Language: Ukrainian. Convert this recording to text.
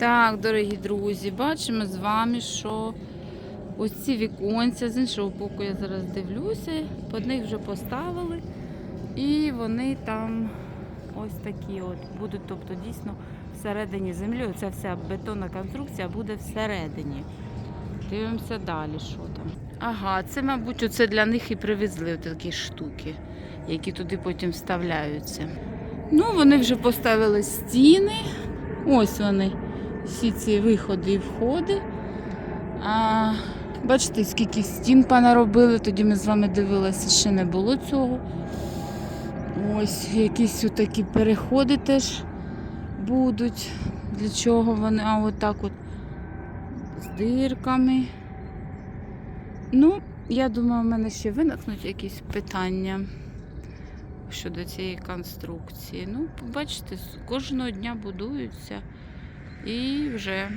Так, дорогі друзі, бачимо з вами, що ось ці віконця, з іншого боку, я зараз дивлюся, під них вже поставили. І вони там ось такі от будуть, тобто дійсно всередині землі. Оця вся бетонна конструкція буде всередині. Дивимося далі, що там. Ага, це, мабуть, оце для них і привезли такі штуки, які туди потім вставляються. Ну, вони вже поставили стіни. Ось вони, всі ці виходи і входи. А, бачите, скільки стін понаробили, тоді ми з вами дивилися, ще не було цього. Ось якісь такі переходи теж будуть. Для чого вони? А отак от з дирками. Ну, я думаю, в мене ще виникнуть якісь питання щодо цієї конструкції. Ну, бачите, з кожного дня будуються і вже